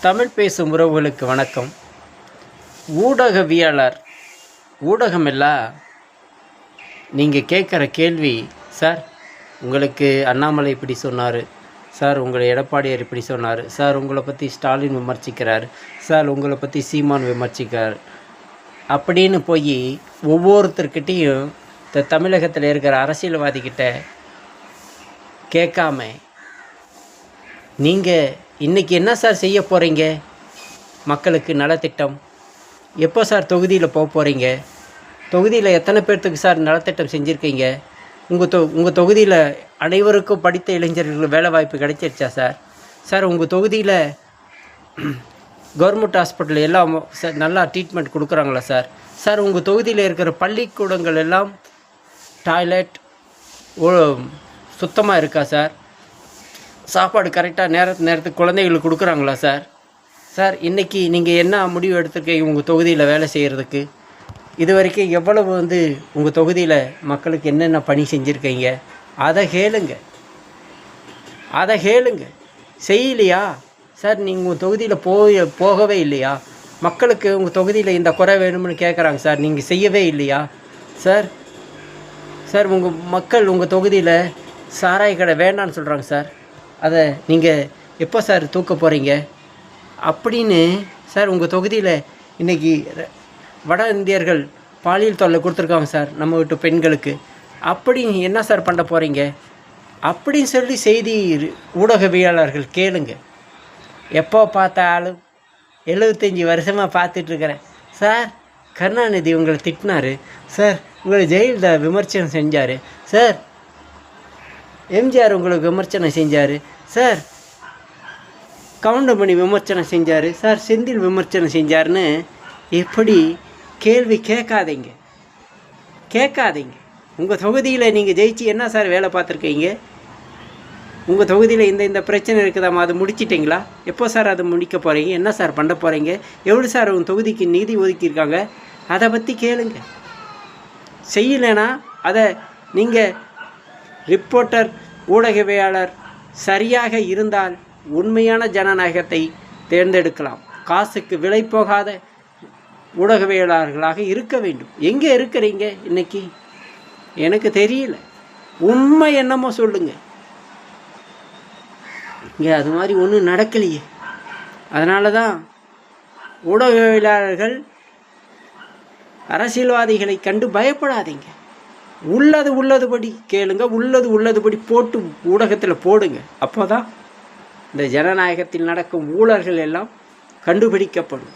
தமிழ் பேசும் உறவுகளுக்கு வணக்கம். ஊடகவியலாளர் ஊடகமெல்லாம் நீங்கள் கேட்குற கேள்வி சார் உங்களுக்கு அண்ணாமலை இப்படி சொன்னார். சார் உங்களை எடப்பாடியார் இப்படி சொன்னார். சார் உங்களை பற்றி ஸ்டாலின் விமர்சிக்கிறார். சார் உங்களை பற்றி சீமான் விமர்சிக்கிறார். அப்படின்னு போய் ஒவ்வொருத்தர்கிட்டையும் இந்த தமிழகத்தில் இருக்கிற அரசியல்வாதிக்கிட்ட கேட்காம நீங்கள் இன்றைக்கி என்ன சார் செய்ய போகிறீங்க மக்களுக்கு நலத்திட்டம். எப்போ சார் தொகுதியில் போக போகிறீங்க தொகுதியில் எத்தனை பேர்த்துக்கு சார் நலத்திட்டம் செஞ்சுருக்கீங்க? உங்கள் தொ உங்கள் தொகுதியில் அனைவருக்கும் படித்த இளைஞர்களுக்கு வேலை வாய்ப்பு கிடைச்சிருச்சா சார் சார் உங்கள் தொகுதியில் கவர்மெண்ட் ஹாஸ்பிட்டல் எல்லாம் நல்லா ட்ரீட்மெண்ட் கொடுக்குறாங்களா சார் சார் உங்கள் தொகுதியில் இருக்கிற பள்ளிக்கூடங்கள் எல்லாம் டாய்லெட் சுத்தமாக இருக்கா சார் சாப்பாடு கரெக்டாக நேரத்து நேரத்துக்கு குழந்தைகளுக்கு கொடுக்குறாங்களா சார் சார் இன்றைக்கி நீங்கள் என்ன முடிவு எடுத்திருக்கீங்க உங்கள் தொகுதியில் வேலை செய்கிறதுக்கு இது வரைக்கும் எவ்வளவு வந்து உங்கள் தொகுதியில் மக்களுக்கு என்னென்ன பணி செஞ்சுருக்கீங்க? அதை கேளுங்க. அதை கேளுங்க. செய்யலையா? சார் நீங்கள் உங்கள் தொகுதியில் போய் போகவே இல்லையா? மக்களுக்கு உங்கள் தொகுதியில் இந்த குறை வேணும்னு கேட்குறாங்க சார் நீங்கள் செய்யவே இல்லையா? சார் சார் உங்கள் மக்கள் உங்கள் தொகுதியில் சாராய கடை வேண்டான்னு சொல்கிறாங்க சார் அதை நீங்கள் எப்போ சார் தூக்க போகிறீங்க அப்படின்னு சார் உங்கள் தொகுதியில் இன்றைக்கி வட இந்தியர்கள் பாலியல் தொல்லை கொடுத்துருக்காங்க சார் நம்ம வீட்டு பெண்களுக்கு. அப்படி என்ன சார் பண்ண போகிறீங்க அப்படின்னு சொல்லி செய்தி ஊடகவியலாளர்கள் கேளுங்க. எப்போ பார்த்தாலும் எழுபத்தஞ்சி வருஷமாக பார்த்துட்ருக்குறேன் சார் கருணாநிதி உங்களை திட்டினாரு. சார் உங்களை ஜெயலலிதா விமர்சனம் செஞ்சார். சார் எம்ஜிஆர் உங்களுக்கு விமர்சனம் செஞ்சார். சார் கவுண்டமணி விமர்சனம் செஞ்சார். சார் செந்தில் விமர்சனம் செஞ்சார்னு எப்படி கேள்வி கேட்காதீங்க. கேட்காதீங்க. உங்கள் தொகுதியில் நீங்கள் ஜெயிச்சு என்ன சார் வேலை பார்த்துருக்கீங்க? உங்கள் தொகுதியில் இந்த இந்த பிரச்சனை இருக்குதாம்மா அது முடிச்சிட்டிங்களா? எப்போ சார் அதை முடிக்க போகிறீங்க என்ன சார் பண்ண போகிறீங்க எவ்வளோ சார் உங்கள் தொகுதிக்கு நிதி ஒதுக்கியிருக்காங்க? அதை பற்றி கேளுங்க. செய்யலைன்னா அதை நீங்கள் ரிப்போர்ட்டர் ஊடகவியாளர் சரியாக இருந்தால் உண்மையான ஜனநாயகத்தை தேர்ந்தெடுக்கலாம். காசுக்கு விலை போகாத ஊடகவியலாளர்களாக இருக்க வேண்டும். எங்கே இருக்கிறீங்க இன்னைக்கு? எனக்கு தெரியல. உண்மை என்னமோ சொல்லுங்க. இங்கே அது மாதிரி ஒன்றும் நடக்கலையே. அதனால தான் ஊடகவியலாளர்கள் அரசியல்வாதிகளை கண்டு பயப்படாதீங்க. உள்ளது உள்ளதுபடி கேளுங்க உள்ளது உள்ளதுபடி போட்டு ஊடகத்தில் போடுங்க. அப்போ தான் இந்த ஜனநாயகத்தில் நடக்கும் ஊழல்கள் எல்லாம் கண்டுபிடிக்கப்படும்.